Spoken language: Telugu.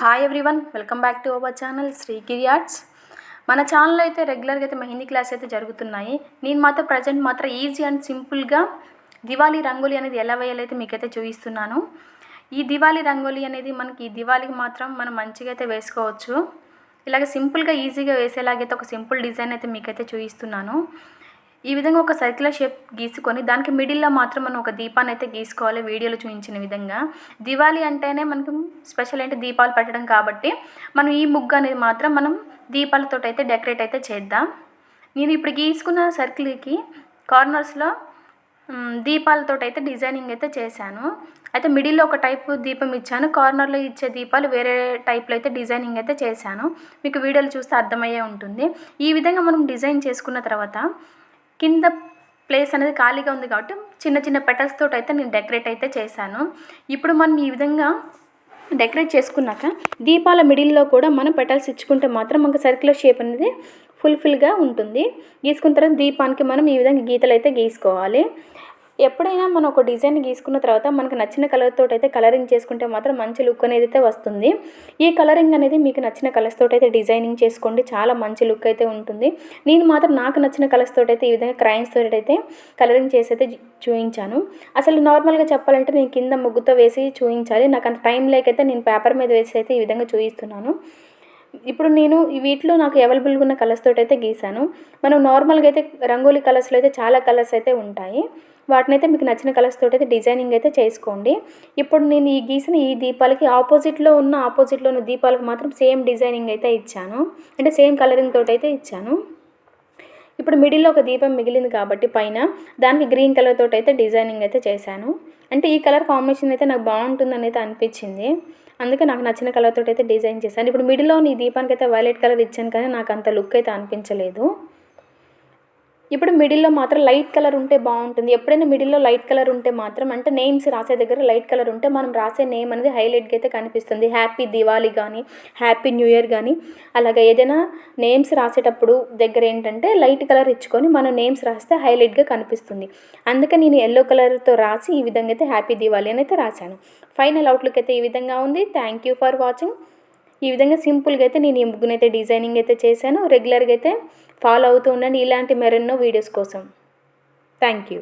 Hi everyone welcome back to our channel Srigiri arts మన ఛానల్ అయితే రెగ్యులర్గా అయితే మెహందీ క్లాస్ అయితే జరుగుతున్నాయి. నేను మాత్రం ప్రజెంట్ మాత్రం ఈజీ అండ్ సింపుల్గా దివాళీ రంగోలీ అనేది ఎలా వేయాలైతే మీకైతే చూపిస్తున్నాను. ఈ దివాళీ రంగోలీ అనేది మనకి ఈ దివాళీకి మాత్రం మనం మంచిగా అయితే వేసుకోవచ్చు. ఇలాగ సింపుల్గా ఈజీగా వేసేలాగైతే ఒక సింపుల్ డిజైన్ అయితే మీకైతే చూపిస్తున్నాను. ఈ విధంగా ఒక సర్క్యులర్ షేప్ గీసుకొని దానికి మిడిల్లో మాత్రం మనం ఒక దీపాన్ని అయితే గీసుకోవాలి వీడియోలో చూపించిన విధంగా. దివాళీ అంటేనే మనకు స్పెషల్ ఏంటి? దీపాలు పెట్టడం కాబట్టి మనం ఈ ముగ్గు అనేది మాత్రం మనం దీపాలతో అయితే డెకరేట్ అయితే చేద్దాం. నేను ఇప్పుడు గీసుకున్న సర్కిల్కి కార్నర్స్లో దీపాలతో అయితే డిజైనింగ్ అయితే చేశాను. అయితే మిడిల్లో ఒక టైపు దీపం ఇచ్చాను. కార్నర్లో ఇచ్చే దీపాలు వేరే టైప్లో అయితే డిజైనింగ్ అయితే చేశాను. మీకు వీడియోలు చూస్తే అర్థమయ్యే ఉంటుంది. ఈ విధంగా మనం డిజైన్ చేసుకున్న తర్వాత కింద ప్లేస్ అనేది ఖాళీగా ఉంది కాబట్టి చిన్న చిన్న పెటల్స్ తోటి అయితే నేను డెకరేట్ అయితే చేశాను. ఇప్పుడు మనం ఈ విధంగా డెకరేట్ చేసుకున్నాక దీపాల మిడిల్లో కూడా మనం పెటల్స్ ఇచ్చుకుంటే మాత్రం మనకు సర్క్యులర్ షేప్ అనేది ఫుల్ఫిల్గా ఉంటుంది. గీసుకున్న తర్వాత దీపానికి మనం ఈ విధంగా గీతలు అయితే గీసుకోవాలి. ఎప్పుడైనా మనం ఒక డిజైన్ గీసుకున్న తర్వాత మనకు నచ్చిన కలర్ అయితే కలరింగ్ చేసుకుంటే మాత్రం మంచి లుక్ అనేది అయితే వస్తుంది. ఈ కలరింగ్ అనేది మీకు నచ్చిన కలర్స్ తోటి అయితే డిజైనింగ్ చేసుకోండి. చాలా మంచి లుక్ అయితే ఉంటుంది. నేను మాత్రం నాకు నచ్చిన కలర్స్ తోటి అయితే ఈ విధంగా క్రైన్స్ తోటి అయితే కలరింగ్ చేసి అయితే చూపించాను అసలు నార్మల్గా చెప్పాలంటే నేను కింద ముగ్గుతో వేసి చూపించాలి నాకు అంత టైం లేకైతే నేను పేపర్ మీద వేసి అయితే ఈ విధంగా చూపిస్తున్నాను ఇప్పుడు నేను వీటిలో నాకు అవైలబుల్గా ఉన్న కలర్స్ తోటి అయితే గీసాను. మనం నార్మల్గా అయితే రంగోలీ కలర్స్లో అయితే చాలా కలర్స్ అయితే ఉంటాయి. వాటినైతే మీకు నచ్చిన కలర్స్ తోటి అయితే డిజైనింగ్ అయితే చేసుకోండి. ఇప్పుడు నేను ఈ గీసిన ఈ దీపాలకి ఆపోజిట్లో ఉన్న ఆపోజిట్లో ఉన్న దీపాలకు మాత్రం సేమ్ డిజైనింగ్ అయితే ఇచ్చాను. అంటే సేమ్ కలరింగ్ తోటి అయితే ఇచ్చాను. ఇప్పుడు మిడిల్లో ఒక దీపం మిగిలింది కాబట్టి పైన దానికి గ్రీన్ కలర్ తోటి అయితే డిజైనింగ్ అయితే చేశాను. అంటే ఈ కలర్ కాంబినేషన్ అయితే నాకు బాగుంటుందని అయితే అనిపించింది. అందుకే నాకు నచ్చిన కలర్ తోటి అయితే డిజైన్ చేశాను. ఇప్పుడు మిడిల్లో ఈ దీపానికి అయితే వైలెట్ కలర్ ఇచ్చాను కానీ నాకు అంత లుక్ అయితే అనిపించలేదు. ఇప్పుడు మిడిల్లో మాత్రం లైట్ కలర్ ఉంటే బాగుంటుంది. ఎప్పుడైనా మిడిల్లో లైట్ కలర్ ఉంటే మాత్రం అంటే నేమ్స్ రాసే దగ్గర లైట్ కలర్ ఉంటే మనం రాసే నేమ్ అనేది హైలైట్గా అయితే కనిపిస్తుంది. హ్యాపీ దివాళీ కానీ హ్యాపీ న్యూ ఇయర్ కానీ అలాగే ఏదైనా నేమ్స్ రాసేటప్పుడు దగ్గర ఏంటంటే లైట్ కలర్ ఇచ్చుకొని మనం నేమ్స్ రాస్తే హైలైట్గా కనిపిస్తుంది. అందుకే నేను ఎల్లో కలర్తో రాసి ఈ విధంగా అయితే హ్యాపీ దివాళీ అని అయితే రాశాను. ఫైనల్ అవుట్లుక్ అయితే ఈ విధంగా ఉంది. థ్యాంక్ యూ ఫర్ వాచింగ్ ఈ విధంగా సింపుల్గా అయితే నేను ఈ ముగ్గునైతే డిజైనింగ్ అయితే చేశాను. రెగ్యులర్గా అయితే ఫాలో అవుతూ ఉండండి ఇలాంటి మరెన్నో వీడియోస్ కోసం. Thank you.